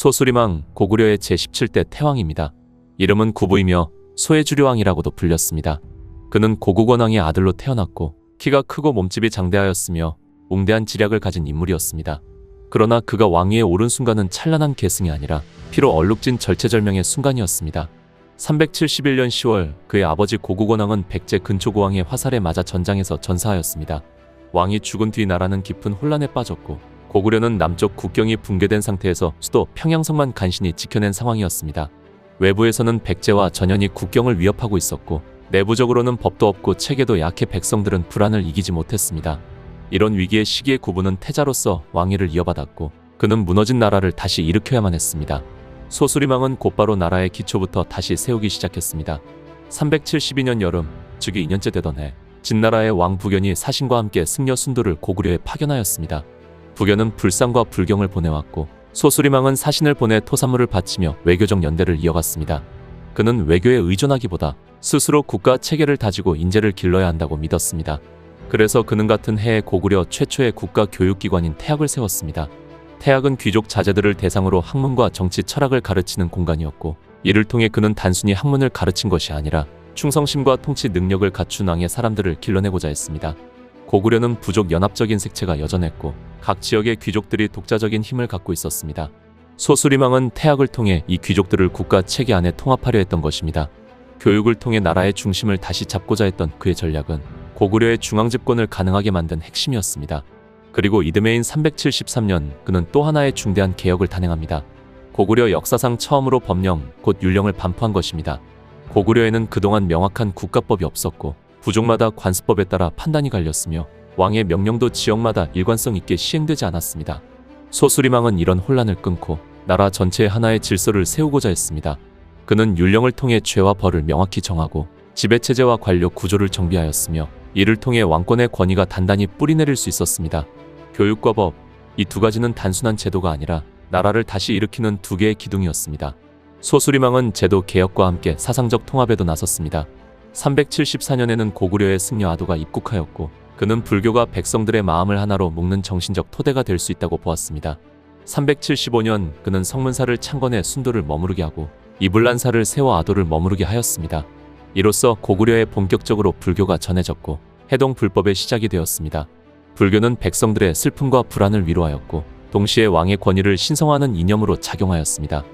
소수리망 고구려의 제17대 태왕입니다. 이름은 구부이며 소해주류왕이라고도 불렸습니다. 그는 고국원왕의 아들로 태어났고 키가 크고 몸집이 장대하였으며 웅대한 지략을 가진 인물이었습니다. 그러나 그가 왕위에 오른 순간은 찬란한 계승이 아니라 피로 얼룩진 절체절명의 순간이었습니다. 371년 10월 그의 아버지 고국원왕은 백제 근초고왕의 화살에 맞아 전장에서 전사하였습니다. 왕이 죽은 뒤 나라는 깊은 혼란에 빠졌고 고구려는 남쪽 국경이 붕괴된 상태에서 수도 평양성만 간신히 지켜낸 상황이었습니다. 외부에서는 백제와 전연이 국경을 위협하고 있었고 내부적으로는 법도 없고 체계도 약해 백성들은 불안을 이기지 못했습니다. 이런 위기의 시기에 구부는 태자로서 왕위를 이어받았고 그는 무너진 나라를 다시 일으켜야만 했습니다. 소수리망은 곧바로 나라의 기초부터 다시 세우기 시작했습니다. 372년 여름, 즉위 2년째 되던 해, 진나라의 왕 부견이 사신과 함께 승려 순도를 고구려에 파견하였습니다. 부견은 불상과 불경을 보내왔고 소수리망은 사신을 보내 토산물을 바치며 외교적 연대를 이어갔습니다. 그는 외교에 의존하기보다 스스로 국가 체계를 다지고 인재를 길러야 한다고 믿었습니다. 그래서 그는 같은 해에 고구려 최초의 국가 교육기관인 태학을 세웠습니다. 태학은 귀족 자제들을 대상으로 학문과 정치 철학을 가르치는 공간이었고 이를 통해 그는 단순히 학문을 가르친 것이 아니라 충성심과 통치 능력을 갖춘 왕의 사람들을 길러내고자 했습니다. 고구려는 부족 연합적인 색채가 여전했고 각 지역의 귀족들이 독자적인 힘을 갖고 있었습니다. 소수리망은 태학을 통해 이 귀족들을 국가 체계 안에 통합하려 했던 것입니다. 교육을 통해 나라의 중심을 다시 잡고자 했던 그의 전략은 고구려의 중앙 집권을 가능하게 만든 핵심이었습니다. 그리고 이듬해인 373년 그는 또 하나의 중대한 개혁을 단행합니다. 고구려 역사상 처음으로 법령, 곧 율령을 반포한 것입니다. 고구려에는 그동안 명확한 국가법이 없었고 부족마다 관습법에 따라 판단이 갈렸으며 왕의 명령도 지역마다 일관성 있게 시행되지 않았습니다. 소수리망은 이런 혼란을 끊고 나라 전체에 하나의 질서를 세우고자 했습니다. 그는 율령을 통해 죄와 벌을 명확히 정하고 지배체제와 관료 구조를 정비하였으며 이를 통해 왕권의 권위가 단단히 뿌리내릴 수 있었습니다. 교육과 법, 이 두 가지는 단순한 제도가 아니라 나라를 다시 일으키는 두 개의 기둥이었습니다. 소수리망은 제도 개혁과 함께 사상적 통합에도 나섰습니다. 374년에는 고구려의 승려 아도가 입국하였고 그는 불교가 백성들의 마음을 하나로 묶는 정신적 토대가 될 수 있다고 보았습니다. 375년 그는 성문사를 창건해 순도를 머무르게 하고 이불란사를 세워 아도를 머무르게 하였습니다. 이로써 고구려에 본격적으로 불교가 전해졌고 해동 불법의 시작이 되었습니다. 불교는 백성들의 슬픔과 불안을 위로하였고 동시에 왕의 권위를 신성화하는 이념으로 작용하였습니다.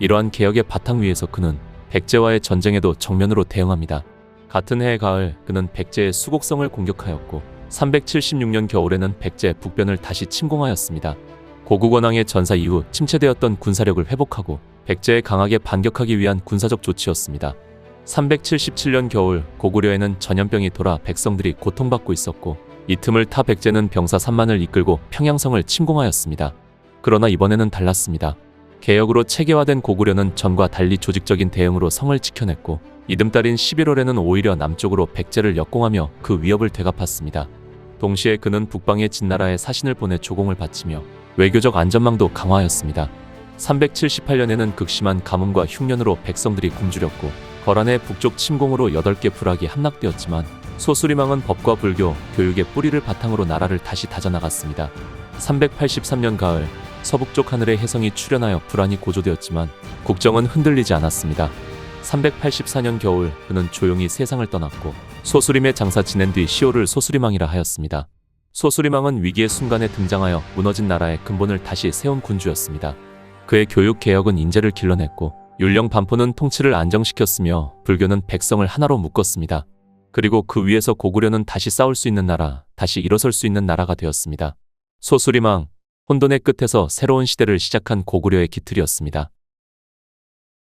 이러한 개혁의 바탕 위에서 그는 백제와의 전쟁에도 정면으로 대응합니다. 같은 해의 가을 그는 백제의 수곡성을 공격하였고 376년 겨울에는 백제 북변을 다시 침공하였습니다. 고국원왕의 전사 이후 침체되었던 군사력을 회복하고 백제에 강하게 반격하기 위한 군사적 조치였습니다. 377년 겨울 고구려에는 전염병이 돌아 백성들이 고통받고 있었고 이 틈을 타 백제는 병사 3만을 이끌고 평양성을 침공하였습니다. 그러나 이번에는 달랐습니다. 개혁으로 체계화된 고구려는 전과 달리 조직적인 대응으로 성을 지켜냈고 이듬달인 11월에는 오히려 남쪽으로 백제를 역공하며 그 위협을 되갚았습니다. 동시에 그는 북방의 진나라에 사신을 보내 조공을 바치며 외교적 안전망도 강화하였습니다. 378년에는 극심한 가뭄과 흉년으로 백성들이 굶주렸고 거란의 북쪽 침공으로 8개 부락이 함락되었지만 소수리망은 법과 불교, 교육의 뿌리를 바탕으로 나라를 다시 다져나갔습니다. 383년 가을 서북쪽 하늘에 혜성이 출현하여 불안이 고조되었지만 국정은 흔들리지 않았습니다. 384년 겨울 그는 조용히 세상을 떠났고 소수림의 장사 지낸 뒤 시호를 소수리망이라 하였습니다. 소수리망은 위기의 순간에 등장하여 무너진 나라의 근본을 다시 세운 군주였습니다. 그의 교육 개혁은 인재를 길러냈고 율령 반포는 통치를 안정시켰으며 불교는 백성을 하나로 묶었습니다. 그리고 그 위에서 고구려는 다시 싸울 수 있는 나라, 다시 일어설 수 있는 나라가 되었습니다. 소수리망, 혼돈의 끝에서 새로운 시대를 시작한 고구려의 기틀이었습니다.